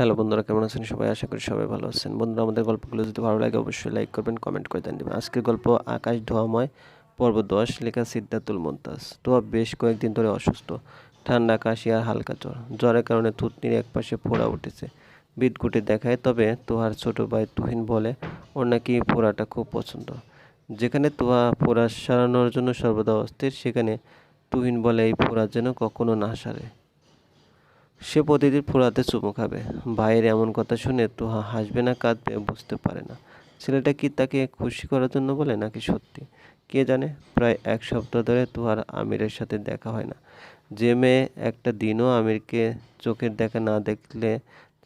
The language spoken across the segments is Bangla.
হ্যালো বন্ধুরা, কেমন আছেন? সবাই আশা করি সবাই ভালো আছেন। বন্ধুরা, আমাদের গল্পগুলো যদি ভালো লাগে অবশ্যই লাইক করবেন কমেন্ট করে দেন দেবেন। আজকের গল্প আকাশ ধোয়াময়, পর্ব দশ, লেখা সিদ্ধাতুল মন্তাজ। তোয়া বেশ কয়েকদিন ধরে অসুস্থ। ঠান্ডা, কাশি আর হালকা জ্বর। জ্বরের কারণে থুতনির একপাশে ফোড়া উঠেছে। বিদগুটে দেখায়, তবে তোহার ছোট ভাই তুহিন বলে, ওর নাকি ফোড়াটা খুব পছন্দ। যেখানে তোহা ফোড়া সারানোর জন্য সর্বদা অস্থির, সেখানে তুহিন বলে, এই ফোড়া যেন কখনো না সারে। সে প্রতিদিন ফোড়াতে চুমু খাবে। ভাইয়ের এমন কথা শুনে তোহা হাসবে না, কাঁদবে, বুঝতে পারে না। ছেলেটা কি তাকে খুশি করার জন্য বলে নাকি সত্যি? কে জানে? প্রায় এক সপ্তাহ ধরে তুহার আমিরের সাথে দেখা হয় না। যে মেয়ে একটা দিনও আমিরকে চোখের দেখা না দেখলে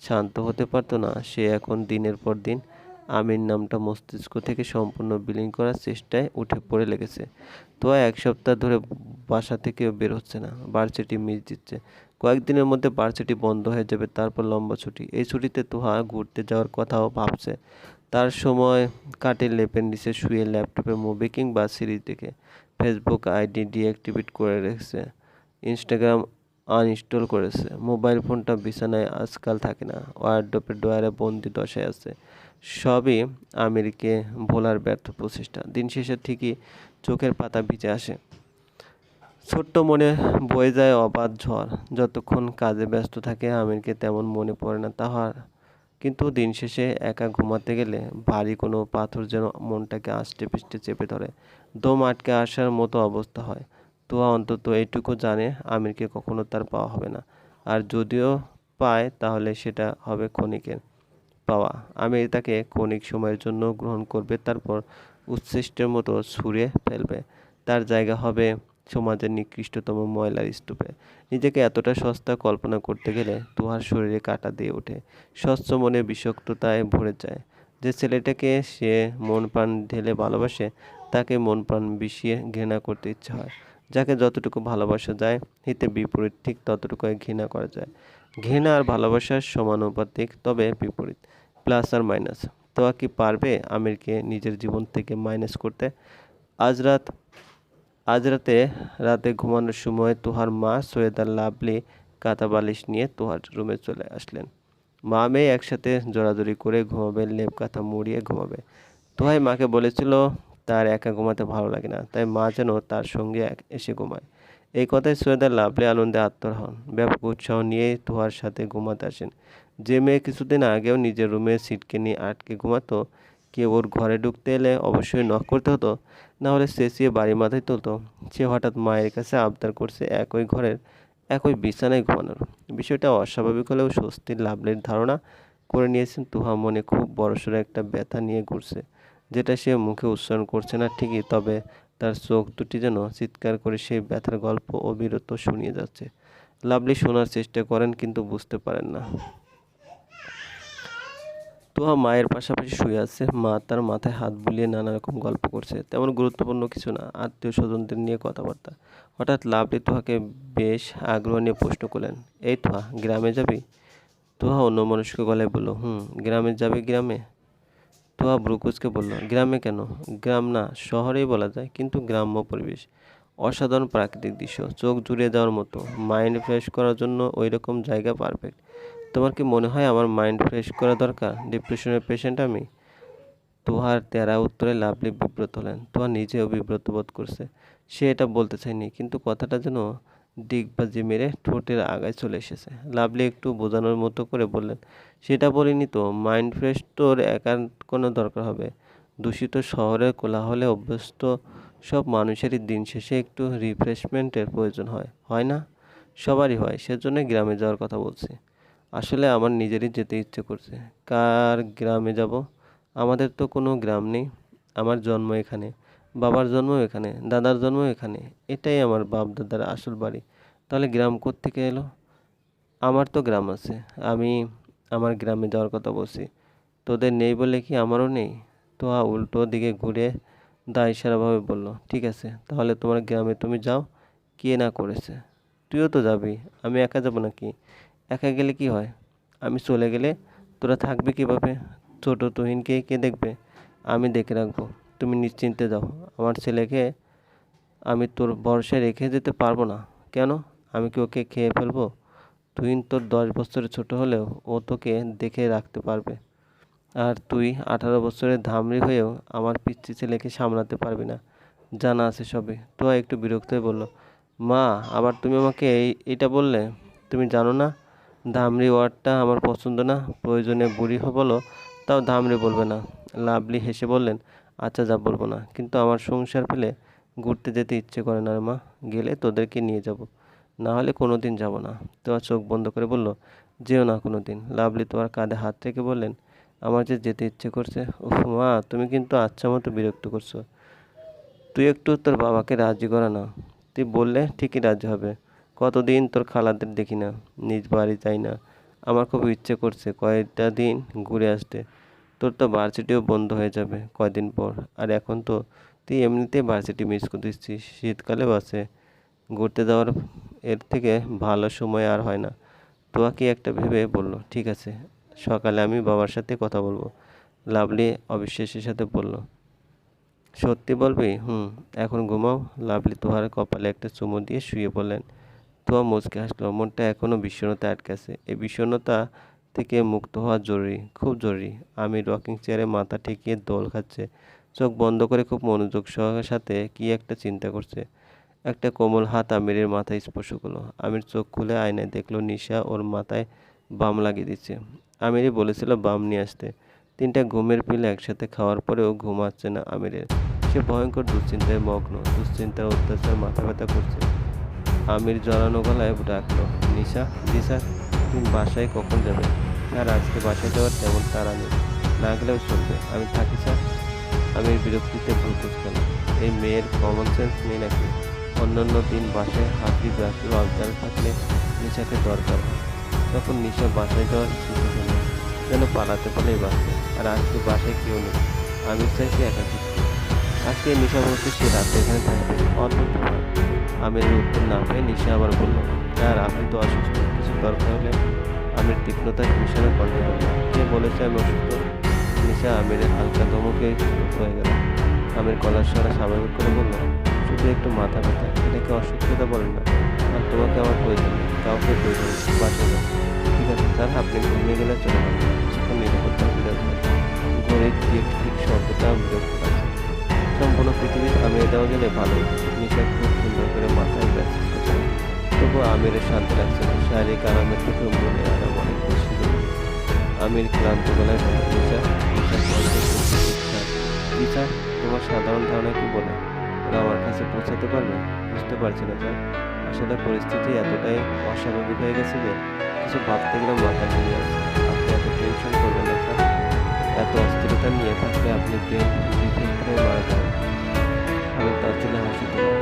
শান্ত হতে পারতো না, সে এখন দিনের পর দিন আমির নামটা মস্তিষ্ক থেকে সম্পূর্ণ বিলীন করার চেষ্টায় উঠে পড়ে লেগেছে। তো এক সপ্তাহ ধরে বাসা থেকে বের হচ্ছে না। ভার্সিটি মিস দিচ্ছে। কয়েকদিনের মধ্যে ভার্সিটি বন্ধ হয়ে যাবে, তারপর লম্বা ছুটি। এই ছুটিতে তুহা ঘুরতে যাওয়ার কথাও ভাবছে। তার সময় কাটে লেপের নিচে শুয়ে ল্যাপটপে মুভি কিংবা সিরিজ দেখে ফেসবুক আইডি ডিঅ্যাক্টিভেট করে রেখেছে। ইনস্টাগ্রাম আনইনস্টল করেছে। মোবাইল ফোনটা বিছানায় আজকাল থাকে না। ওয়ার্ডপের ডোয়ারে বন্দি দশায় আছে। সবই আমিরকে ভোলার ব্যর্থ প্রচেষ্টা। দিন শেষে ঠিকই চোখের পাতা ভিজে আসে। ছোট্ট মনে বয়ে যায় অবাধ ঝড়। যতক্ষণ কাজে ব্যস্ত থাকে, আমিরকে তেমন মনে পড়ে না তাহার। কিন্তু দিন শেষে একা ঘুমাতে গেলে ভারী কোনো পাথর যেন মনটাকে আষ্টে পিষ্টে চেপে ধরে। দম আটকে আসার মতো অবস্থা হয়। তোয়া অন্তত এইটুকু জানে আমিরকে কখনো তার পাওয়া হবে না। আর যদিও পায়, তাহলে সেটা হবে ক্ষণিকের পাওয়া। আমির তাকে ক্ষণিক সময়ের জন্য গ্রহণ করবে, তারপর উচ্ছিষ্টের মতো ছুঁড়ে ফেলবে। তার জায়গা হবে সমাজের নিকৃষ্টতম ময়লার স্তূপে। নিজেকে এতটা সস্তা কল্পনা করতে গেলে তুহার শরীরে কাটা দিয়ে ওঠে। স্বচ্ছ মনে বিষক্ততায় ভরে যায়। যে ছেলেটাকে সে মন প্রাণ ঢেলে ভালোবাসে, তাকে মন প্রাণ বিষিয়ে ঘৃণা করতে ইচ্ছা হয়। যাকে যতটুকু ভালোবাসা যায়, হিতে বিপরীত, ঠিক ততটুকু ঘৃণা করা যায়। ঘৃণা আর ভালোবাসার সমানুপাতিক, তবে বিপরীত। প্লাস আর মাইনাস। তোয়া কি পারবে আমিরকে নিজের জীবন থেকে মাইনাস করতে? আজ রাত আজ রাতে রাতে ঘুমানোর সময় তোহার মা সৈয়দা লাভলি কাঁথা বালিশ নিয়ে তোহার রুমে চলে আসলেন। মা মেয়ে একসাথে জোরাজুরি করে ঘুমাবে, লেপ কাঁথা মুড়িয়ে ঘুমাবে। তোহাই মাকে বলেছিল, তার একা ঘুমাতে ভালো লাগে না। তাই মা যেন তার সঙ্গে এসে ঘুমায়। এই কথায় সৈয়দা লাভলি আনন্দে আত্মর হন। ব্যাপক উৎসাহ নিয়ে তোহার সাথে ঘুমাতে আসেন। যে মেয়ে কিছুদিন আগেও নিজের রুমে সিটকে নিয়ে আটকে ঘুমাতো কেউ ওর ঘরে ঢুকতে এলে অবশ্যই নখ করতে হতো। না হলে চেঁচিয়ে বাড়ি মাথায় তুলতো। সে হঠাৎ মায়ের কাছে আবদার করছে একই ঘরের, একই বিছানায় ঘুমানোর। বিষয়টা অস্বাভাবিক হলেও স্বস্তির লাভলের ধারণা করে নিয়েছেন তুহা মনে খুব বড়সড় একটা ব্যথা নিয়ে ঘুরছে, যেটা সে মুখে উচ্চারণ করছে না ঠিকই, তবে তার চোখ দুটি যেন চিৎকার করে সেই ব্যথার গল্প অবিরত শুনিয়ে যাচ্ছে। লাভলি শোনার চেষ্টা করেন কিন্তু বুঝতে পারেন না। তোহা মায়ের পাশাপাশি শুয়ে আছে। মা তার মাথায় হাত বুলিয়ে নানা রকম গল্প করছে। তেমন গুরুত্বপূর্ণ কিছু না। আত্মীয় স্বজনদের নিয়ে কথাবার্তা। হঠাৎ লাভলি তোহাকে বেশ আগ্রহ নিয়ে প্রশ্ন করলেন, এই তোহা, গ্রামে যাবি? তোহা অন্য মানুষকে গলায় বলল, হুম, গ্রামে যাবে গ্রামে? তোহা ব্রুকুজকে বলল, গ্রামে কেন? গ্রাম না, শহরেই বলা যায়, কিন্তু গ্রাম্য পরিবেশ। অসাধারণ প্রাকৃতিক দৃশ্য, চোখ জুড়িয়ে যাওয়ার মতো। মাইন্ড ফ্রেশ করার জন্য ওই রকম জায়গা পারফেক্ট। তোমার কি মনে হয় আমার মাইন্ড ফ্রেশ করা দরকার? ডিপ্রেশনের পেশেন্ট আমি? তোহার তেরা উত্তরে লাভলি বিব্রত হলেন। তোহা নিজেও বিব্রত বোধ করছে। সে এটা বলতে চায়নি, কিন্তু কথাটা যেন ডিগবাজি মেরে ঠোঁটের আগায় চলে এসেছে। লাভলি একটু বোঝানোর মতো করে বললেন, সেটা বলিনি তো মাইন্ড ফ্রেশ তোর একার কোনো দরকার হবে? দূষিত শহরের কোলাহলে অভ্যস্ত সব মানুষেরই দিন শেষে একটু রিফ্রেশমেন্টের প্রয়োজন হয় হয় না? সবারই হয় সেজন্য গ্রামে যাওয়ার কথা বলছি। আসলে আমার নিজেরই যেতে ইচ্ছে করছে। কার গ্রামে যাব? আমাদের তো কোনো গ্রাম নেই। আমার জন্ম এখানে, বাবার জন্ম এখানে, দাদার জন্ম এখানে। এটাই আমার বাপ দাদার আসল বাড়ি। তাহলে গ্রাম থেকে এলো? আমার তো গ্রাম আছে। আমি আমার গ্রামে যাওয়ার কথা বলছি। তোদের নেই বলে কি আমারও নেই? তো উল্টো দিকে ঘুরে দা ইশারাভাবে বলল, ঠিক আছে, তাহলে তোমার গ্রামে তুমি যাও। কে না করেছে? তুইও তো যাবি। আমি একা যাব নাকি? একা গেলে কি হয়? আমি চলে গেলে তোরা থাকবে কীভাবে? ছোটো তুহিনকে কে দেখবে? আমি দেখে রাখব। তুমি নিশ্চিন্তে যাও। আমার ছেলেকে আমি তোর ভরসায় রেখে যেতে পারব না। কেন? আমি কি ওকে খেয়ে ফেলব? তুহিন তোর দশ বছরের ছোট হলেও ও তোকে দেখে রাখতে পারবে। আর তুই আঠারো বছরের ধামড়ি হয়েও আমার পিচ্ছি ছেলেকে সামলাতে পারবি না। জানা আছে সবই। তো একটু বিরক্ত হয়ে বলল, মা, আবার তুমি আমাকে এই এটা বললে? তুমি জানো না? ধামড়ি ওয়ার্ডটা আমার পছন্দ না, প্রয়োজনে বুড়ি বলো, তাও ধামড়ি বলবে না। লাভলি হেসে বললেন আচ্ছা যা বলব না। কিন্তু আমার সংসার পেলে ঘুরতে যেতে ইচ্ছে করে না মা। গেলে তোদেরকে নিয়ে যাব। না হলে কোনো দিন যাব না। তোয়া চোখ বন্ধ করে বলল, যেও না কোনো দিন লাভলি তোমার কাঁধে হাত রেখে বললেন, আমার যে যেতে ইচ্ছে করছে, উফ মা, তুমি কিন্তু আচ্ছা মতো বিরক্ত করছ। তুই একটু তোর বাবাকে রাজি করা না তুই বললে ঠিকই রাজি হবে। কতদিন তোর খালাদের দেখি না, নিজ বাড়ি যাই না। আমার খুব ইচ্ছে করছে কয়েকটা দিন ঘুরে আসতে। তোর তো ভার্সিটিও বন্ধ হয়ে যাবে কয়দিন পর। আর এখন তো তুই এমনিতেই ভার্সিটি মিস করতেছিস শীতকালে বাসে ঘুরতে যাওয়ার এর থেকে ভালো সময় আর হয় না। তোয়া কি একটা ভেবে বলল, ঠিক আছে, সকালে আমি বাবার সাথে কথা বলব। লাভলি অবিশ্বাসের সাথে বলল, সত্যি বলবি? হুম, এখন ঘুমাও। লাভলি তোহার কপালে একটা চুমু দিয়ে শুয়ে পড়লেন। তোয়া মুচকে হাসলো, মনটা এখনও বিষণ্ণতা আটকে আছে। এই বিষণ্ণতা থেকে মুক্ত হওয়া জরুরি, খুব জরুরি। আমি রকিং চেয়ারে মাথা ঠেকিয়ে দোল খাচ্ছে। চোখ বন্ধ করে খুব মনোযোগ সহকারে সাথে কি একটা চিন্তা করছে। একটা কোমল হাত আমিরের মাথায় স্পর্শ করল। আমির চোখ খুলে আয়নায় দেখল, নিশা ওর মাথায় বাম লাগিয়ে দিচ্ছে। আমিরই বলেছিল বাম নিয়ে আসতে। তিনটা ঘুমের পিল একসাথে খাওয়ার পরেও ঘুমাচ্ছে না আমিরের। সে ভয়ঙ্কর দুশ্চিন্তায় মগ্ন দুশ্চিন্তার অত্যাচার মাথা ব্যথা করছে। আমির জড়ানো গলায় ডাকলো, নিশা নিশা, তুমি বাসায় কখন যাবে? স্যার আজকে বাসায় যাওয়ার তেমন তাড়া নেই। না গেলেও চলবে। আমি থাকি, স্যার। আমির বিরক্তিতে ভুল করছিলাম এই মেয়ের কমন সেন্স নেই নাকি? অন্যান্য দিন বাসায় হাতি ব্যাসুর অবদান থাকলে নিশাকে দরকার হয়। তখন নিশা বাসায় যাওয়ার হলো যেন পালাতে পারলেই বাসে আর আজকে বাসায় কেউ নেই। আমি চাইছি একাকি। আজকে নিশা বলছে সে রাতে এখানে থাকবে। অদ্ভুত। আমিরের উত্তর না পেয়ে নিশা আবার বলল, স্যার, আপনি তো অসুস্থ। কিছু দরকার হলে আমির তীক্ষ্ণতার নিশানা কণ্ঠে বলল কে বলেছে, আমি অসুস্থ। নিশা আমিরের হালকা ধমকে হয়ে গেল। আমির গলার স্বরা স্বাভাবিক করে বলল, শুধু একটু মাথা ব্যথা। এটাকে অসুস্থতা বলেন না। আর তোমাকে আমার প্রয়োজন। কাউকে প্রয়োজন বাসে যাও ঠিক আছে, স্যার, আপনি ঘুমিয়ে গেলে চলে যান কিছুক্ষণ নিরাপত্তা বিরাজ হয় ঘড়ির ঠিক ঠিক শব্দটা বিরক্ত সম্পূর্ণ পৃথিবীর আমির দেওয়া গেলে ভালো নিশা খুব সুন্দর করে মাথায় ব্যাস করছে। তবু আমিরের শান্তি লাগছে না। শারীরিক আরামের থেকে মনে আরাম অনেক বেশি আমির ক্লান্ত গলায় নিশা নিশা তোমার সাধারণ ধারণা কি বলে? ওরা আমার কাছে পৌঁছাতে পারবে? বুঝতে পারছি না, স্যার। আসলে পরিস্থিতি এতটাই অস্বাভাবিক হয়ে গেছে যে কিছু ভাবতে গেলে মাথা ঘুরে যাচ্ছে। আপনি এত টেনশন করবেন না, স্যার। এত অস্থিরতা নিয়ে থাকলে আপনি ব্রেন ডিফেক্ট হয়ে মারা যাবেন আমি তার জন্য হাসি দিল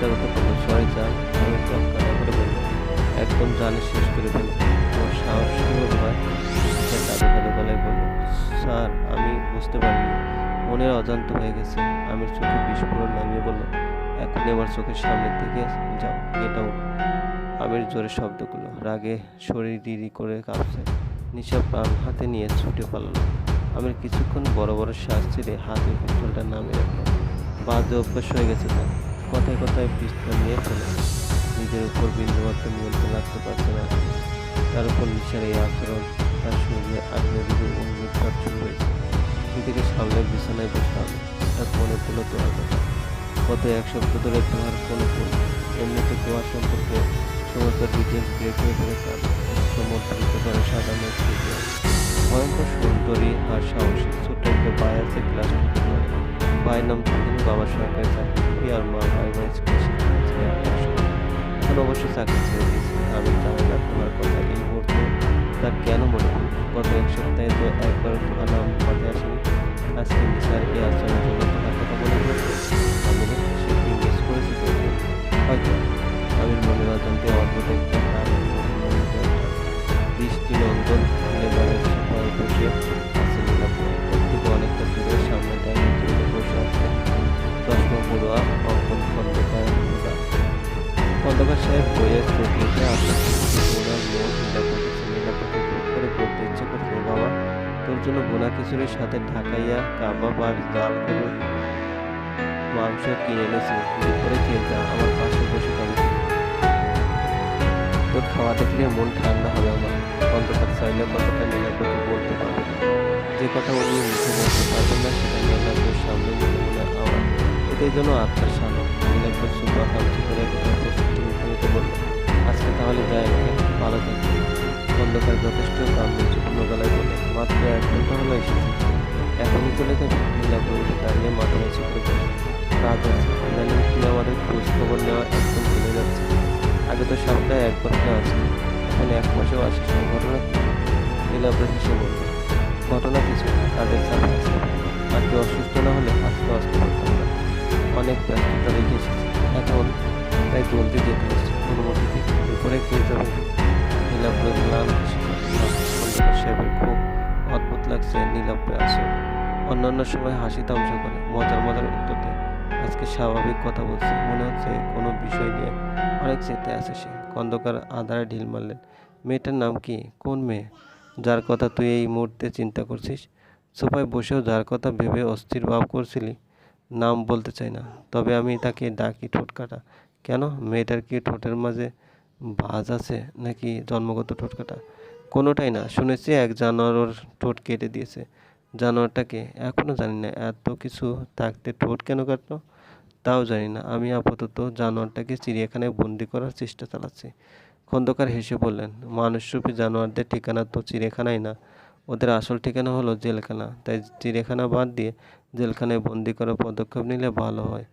তার কথা বলল সরি যান আমি চোখ কাটা করে বললাম একদম জানে শেষ করে ফেলো তোমার সাহস হয় নিশা কাঁদো কাঁদো গলায় বলল স্যার, আমি বুঝতে পারিনি। মনের অজান্ত হয়ে গেছে। আমি চোখে বিস্ফোরণ নামিয়ে বলল এখনই আমার চোখের সামনের দিকে যাও আউট। আমির জোরে শব্দ করল। রাগে শরীর দিদি করে কাঁপছে। নিশা প্রাণ হাতে নিয়ে ছুটে পালালো। আমির কিছুক্ষণ বড় বড় শ্বাস ছেড়ে হাতে পিস্তলটা নামিয়ে রাখল। বাজে অভ্যাস হয়ে গেছে তার। কথায় কথায় পিস্তল নিয়ে ফেলে। নিজের উপর বিন্দুমাত্র নিয়ন্ত্রণ রাখতে পারছে না। তার উপর নিশার এই আচরণ তার শরীরে আগ্নেয়গিরি অনুভব শুরু হয়েছে নিজেকে সামলে বিছানায় বসলাম তার মনে পড়ল তোহার কথা। গত এক সপ্তাহ ধরে তোহার কোনো এমনিতে তোহার সম্পর্কে সমস্ত ডিটেলস বের করে ফেলেছে সমর্থিত করে মেঘ ভয়ঙ্কর সুন্দরী আর সাহসী ছোট্ট একটা আছে ক্লাস ভাইয়ের নাম থাকেন বাবার সরকারি চাকরি আর মা ভাই ভাই এখন অবশ্যই চাকরি ছেড়ে দিয়েছি। আমি তাহলে তোমার কথা এই মুহূর্তে তা কেন মনে করি গত এক সপ্তাহে তো একবার তোমার নাম পাতে আসেনি। আজকে নিসারকে আলোচনার জন্য তোমার কথা বলে আমি করেছি হয়তো আমি মনে রাখতে অদ্ভুত একটা দৃষ্টি নন্দন লেবারের বসে কি সাহেব বইয়ের আপনার মন করে তোর জন্য বোনা খিচুড়ির সাথে ঢাকাইয়া কাবাব আর জাল গরুর মাংস কিনে খেয়ে আমার পাশে বসে খাবি তোর খাওয়া দেখলে মন ঠান্ডা হবে আমার অন্ধকার চাইলে কথাটা নীলাব্রকে বলতে পারবে যে কথা উনি মুখে বলতে পারবেন না সেটা সামনে মনে মনে আমার এটাই যেন আত্মার সামনে আজকে তাহলে যাই ভালো থাকবে অন্ধকার যথেষ্ট গাম্ভীর্যপূর্ণ গলায় বলে। মাত্র এক ঘণ্টা হলো এসেছি। এখনই চলে যাবে। নীলাব্র উঠে দাঁড়িয়ে মাথা নিচু করে রাত আছে তুই আমাদের খোঁজ খবর নেওয়া একদম ভুলে যাচ্ছে। আগে তো সপ্তাহে একবার করে আসি এখন এক মাসেও আসিস ঘটনা কি? নীলাব্র হেসে বলল, ঘটনা কিছু কাজের চাপ আছে আর কেউ অসুস্থ না হলে আস্তে আস্তে করতাম না। অনেক ব্যস্ততা রেখে তাই যেতে হচ্ছে অনুমতি ম্লান সাহেবের খুব অদ্ভুত লাগছে আসে অন্যান্য সময় হাসি তামসা করে, মজার মজার উত্তর দেয়। আজকে স্বাভাবিক কথা বলছে। মনে হচ্ছে কোনো বিষয় নিয়ে অনেক চেতে আছে সে। খন্দকার আধারে ঢিল মারলেন। মেয়েটার নাম কি? কোন মেয়ে? যার কথা তুই এই মুহূর্তে চিন্তা করছিস? সোফায় বসেও যার কথা ভেবে অস্থির ভাব করছিলি। নাম বলতে চাই না। তবে আমি তাকে ডাকি ঠোঁটকাটা কেন? মেয়েটার কি ঠোঁটের মাঝে ভাঁজ আছে নাকি জন্মগত ঠোঁটকাটা কোনোটাই না। শুনেছি এক জানোয়ার ওর ঠোঁট কেটে দিয়েছে। জানোয়ারটাকে এখনও জানি না। এত কিছু থাকতে ঠোঁট কেন কাটলো? তাও জানি না। আমি আপাতত জানোয়ারটাকে চিড়িয়াখানায় বন্দি করার চেষ্টা চালাচ্ছি। খন্দকার হেসে বললেন, মানুষরূপী জানোয়ারদের ঠিকানা তো চিড়িয়াখানায় না। ওদের আসল ঠিকানা হলো জেলখানা। তাই চিড়িয়াখানা বাদ দিয়ে জেলখানায় বন্দি করার পদক্ষেপ নিলে ভালো হয়।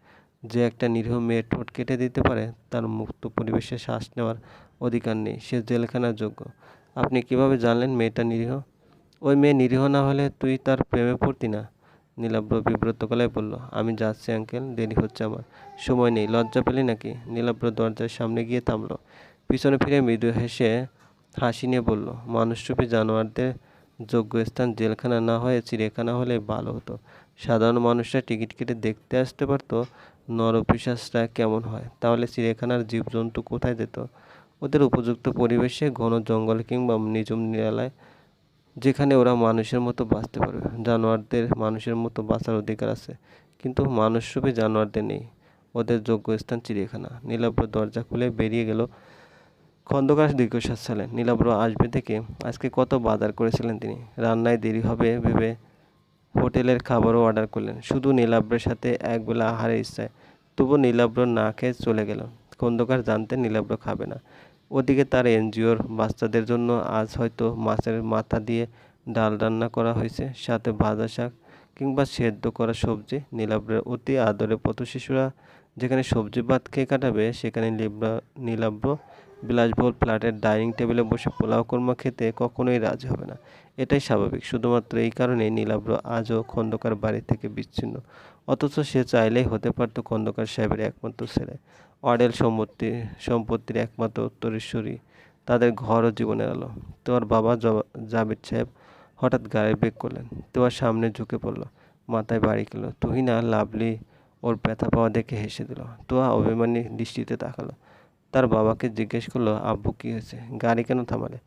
যে একটা নিরীহ মেয়ের ঠোঁট কেটে দিতে পারে, তার মুক্ত পরিবেশে শ্বাস নেওয়ার অধিকার নেই, সে জেলখানার যোগ্য। আপনি কীভাবে জানলেন মেয়েটা নিরীহ? ওই মেয়ে নিরীহ না হলে তুই তার প্রেমে পড়তি না। নীলাব্র বিব্রত গলায় বলল, আমি যাচ্ছি, আঙ্কেল, দেরি হচ্ছে আমার। সময় নেই, লজ্জা পেলি নাকি? নীলাব্র দরজার সামনে গিয়ে থামলো। পিছনে ফিরে মৃদু হেসে হাসি নিয়ে বলল, মানুষরূপী জানোয়ারদের যোগ্য স্থান জেলখানা না হয়ে চিড়িয়াখানা হলে ভালো হতো। সাধারণ মানুষরা টিকিট কেটে দেখতে আসতে পারতো, নরপিশাচরা কেমন হয়? তাহলে চিড়িয়াখানার জীবজন্তু কোথায় যেত? ওদের উপযুক্ত পরিবেশে ঘন জঙ্গল কিংবা নিঝুম নিরালায়, যেখানে ওরা মানুষের মতো বাঁচতে পারবে। জানোয়ারদের মানুষের মতো বাঁচার অধিকার আছে, কিন্তু মানুষরূপী জানোয়ারদের নেই। ওদের যোগ্য স্থান চিড়িয়াখানা। নীলাব্র দরজা খুলে বেরিয়ে গেল খন্দকার দীর্ঘশ্বাস ছাড়লেন। নীলাব্র আসবে থেকে আজকে কত বাজার করেছিলেন তিনি। রান্নায় দেরি হবে, ভেবে হোটেলের খাবারও অর্ডার করলেন। শুধু নীলাব্রের সাথে একবেলা আহারের ইচ্ছায় তবু নীলাব্র না খেয়ে চলে গেল। খন্দকার জানতেন নীলাব্র খাবে না। ওদিকে তার এনজিওর বাচ্চাদের জন্য আজ হয়তো মাছের মাথা দিয়ে ডাল রান্না করা হয়েছে। সাথে ভাজা শাক কিংবা সেদ্ধ করা সবজি। নীলাব্রের অতি আদরে পথ শিশুরা যেখানে সবজি ভাত খেয়ে কাটাবে, সেখানে নীলাব্র বিলাসবহুল ফ্ল্যাটের ডাইনিং টেবিলে বসে পোলাও কর্মা খেতে কখনোই রাজি হবে না। এটাই স্বাভাবিক, শুধুমাত্র এই কারণেই নীলাব্র আজও খন্দকার বাড়ি থেকে বিচ্ছিন্ন। অথচ সে চাইলেই হতে পারতো খন্দকার সাহেবের একমাত্র ছেলে। অডেল সম্পত্তি, সম্পত্তির একমাত্র উত্তরেশ্বরী। তাদের ঘর ও জীবনের আলো। তোর বাবা জবা- জাবির সাহেব হঠাৎ গাড়ি ব্রেক করলেন। তোয়ার সামনে ঝুঁকে পড়ল। মাথায় বাড়ি গেল তুহিনা লাভলি ওর ব্যথা পাওয়া দেখে হেসে দিল। তোয়া অভিমানী দৃষ্টিতে তাকালো। তার বাবাকে জিজ্ঞেস করল, আব্বু, কী হয়েছে? গাড়ি কেন থামালে?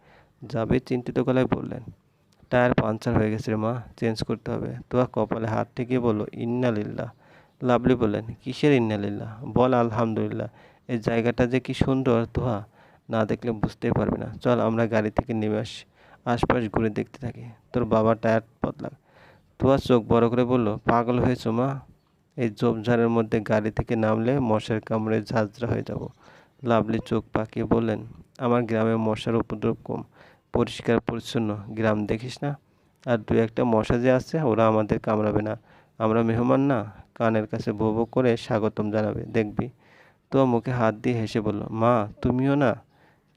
জাবির চিন্তিত গলায় বললেন, টায়ার পাঞ্চার হয়ে গেছে মা, চেঞ্জ করতে হবে। তোয়া কপালে হাত ঠেকিয়ে বলল ইন্না লিল্লাহ লাভলি বললেন, কিসের ইন্নালিল্লাহ? বল, আলহামদুলিল্লাহ। এই জায়গাটা যে কি সুন্দর তোহা, না দেখলে বুঝতেই পারবি না। চল, আমরা গাড়ি থেকে নেমে আসি, আশপাশ ঘুরে দেখতে থাকি। তোর বাবা টায়ার বদলা তোয়া চোখ বড় করে বলল, পাগল হয়েছ মা। এই ঝোপঝাড়ের মধ্যে গাড়ি থেকে নামলে মশার কামড়ে ঝাঁঝরা হয়ে যাব। লাভলি চোখ পাকিয়ে বললেন, আমার গ্রামে মশার উপদ্রব কম, পরিষ্কার, পরিচ্ছন্ন, গ্রাম দেখিস না। আর দু একটা মশা যে আছে, ওরা আমাদের কামড়াবে না। আমরা মেহমান না, কানের কাছে ভো ভো করে স্বাগতম জানাবে, দেখবি? তো মুখে হাত দিয়ে হেসে বলল, মা, তুমিও না?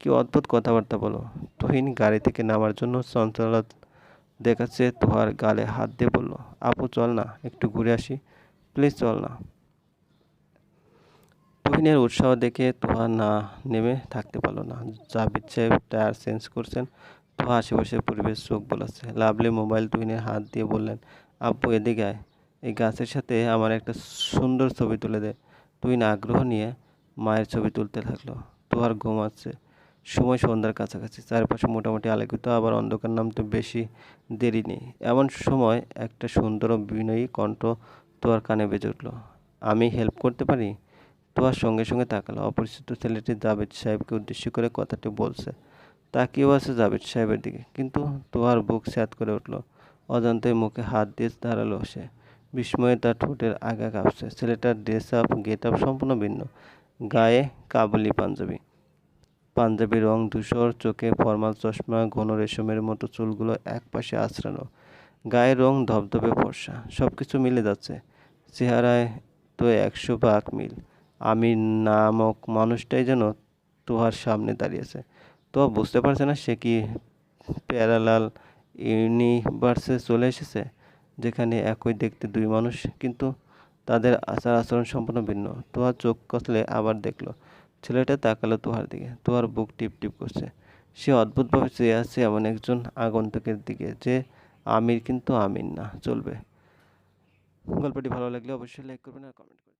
কি অদ্ভুত কথাবার্তা বলো। তুহিন গাড়ি থেকে নামার জন্য চঞ্চলত দেখাচ্ছে তোহার গালে হাত দিয়ে বলল, আপু, চল না, একটু ঘুরে আসি। প্লিজ চল না। তুহিনের উৎসাহ দেখে তোহা না নেমে থাকতে পারল না। জাবিদ সাহেব টায়ার চেঞ্জ করছেন, তোহা আশেপাশের পরিবেশ চোখ বোলাচ্ছে। লাভলি মোবাইল তুহিনের হাত দিয়ে বললেন, আব্বু, এদিকে আয়। এই গাছের সাথে আমার একটা সুন্দর ছবি তুলে দে। তুহিন আগ্রহ নিয়ে মায়ের ছবি তুলতে থাকল তোহার ঘুমাচ্ছে সময় সন্ধ্যার কাছাকাছি। চারপাশে মোটামুটি আলোকিত, আবার অন্ধকার নামতে বেশি দেরি নেই। এমন সময় একটা সুন্দর ও বিনয়ী কণ্ঠ তোয়ার কানে বেজে উঠল। আমি হেল্প করতে পারি? তোয়ার সঙ্গে সঙ্গে তাকালো। অপরিচিত ছেলেটি জাভেদ সাহেবকে উদ্দেশ্য করে কথাটি বলছে। তাকিয়েও আছে জাবেদ সাহেবের দিকে, কিন্তু তোয়ার বুক স্যাত করে উঠল। অজান্তে মুখে হাত দিয়ে দাঁড়াল সে। বিস্ময়ে তার ঠোঁটের আগা কাঁপছে। ছেলেটার ড্রেস আপ, গেট আপ সম্পূর্ণ ভিন্ন। গায়ে কাবুলি পাঞ্জাবি। পাঞ্জাবি রং ধূসর, চোখে ফরমাল চশমা, ঘন রেশমের মতো চুলগুলো একপাশে আছড়ানো। গায়ের রং ধবধবে ফর্সা। সব কিছু মিলে যাচ্ছে। চেহারায় তো একশো ভাগ মিল। আমি নামক মানুষটাই যেন তোহার সামনে দাঁড়িয়েছে। তো বুঝতে পারছে না সে কি প্যারালাল ইউনিভার্সে চলে এসেছে, যেখানে একই দেখতে দুই মানুষ, কিন্তু তাদের আচার আচরণ সম্পূর্ণ ভিন্ন। তোহার চোখ কচলে আবার দেখল, ছেলেটা তাকালো তোহার দিকে। তোহার বুক টিপ টিপ করছে। সে অদ্ভুতভাবে চেয়ে আছে এমন একজন আগন্তুকের দিকে, যে আমির কিন্তু আমির না, চলবে। গল্পটি ভালো লাগলে অবশ্যই লাইক করবেন আর কমেন্ট করবেন।